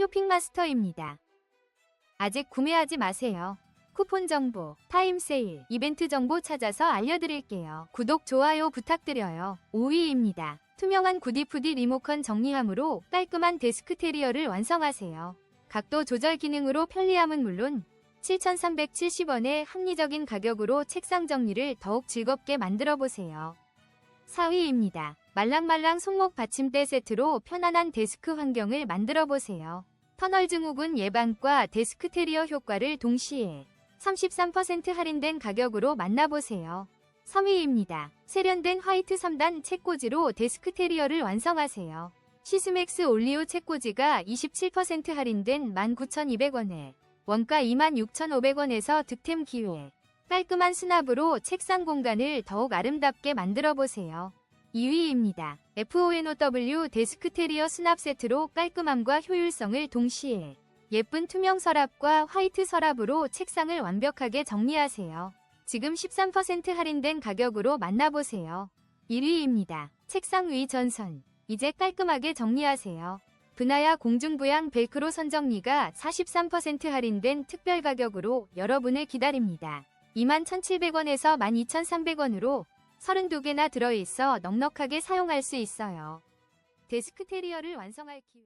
쇼핑마스터입니다. 아직 구매하지 마세요. 쿠폰 정보, 타임 세일, 이벤트 정보 찾아서 알려드릴게요. 구독, 좋아요 부탁드려요. 5위입니다. 투명한 구디푸디 리모컨 정리함으로 깔끔한 데스크 테리어를 완성하세요. 각도 조절 기능으로 편리함은 물론 7,370원의 합리적인 가격으로 책상 정리를 더욱 즐겁게 만들어 보세요. 4위입니다. 말랑말랑 손목 받침대 세트로 편안한 데스크 환경을 만들어 보세요. 터널 증후군 예방과 데스크 테리어 효과를 동시에 33% 할인된 가격으로 만나보세요. 3위입니다. 세련된 화이트 3단 책꽂이로 데스크 테리어를 완성하세요. 시스맥스 올리오 책꽂이가 27% 할인된 19,200원에 원가 26,500원에서 득템 기회. 깔끔한 수납으로 책상 공간을 더욱 아름답게 만들어 보세요. 2위입니다. FONOW 데스크 테리어 수납 세트로 깔끔함과 효율성을 동시에 예쁜 투명 서랍과 화이트 서랍으로 책상을 완벽하게 정리하세요. 지금 13% 할인된 가격으로 만나보세요. 1위입니다. 책상 위 전선. 이제 깔끔하게 정리하세요. 분하야 공중부양 벨크로 선정리가 43% 할인된 특별 가격으로 여러분을 기다립니다. 21,700원에서 12,300원으로 32개나 들어있어 넉넉하게 사용할 수 있어요. 데스크 테리어를 완성할 기회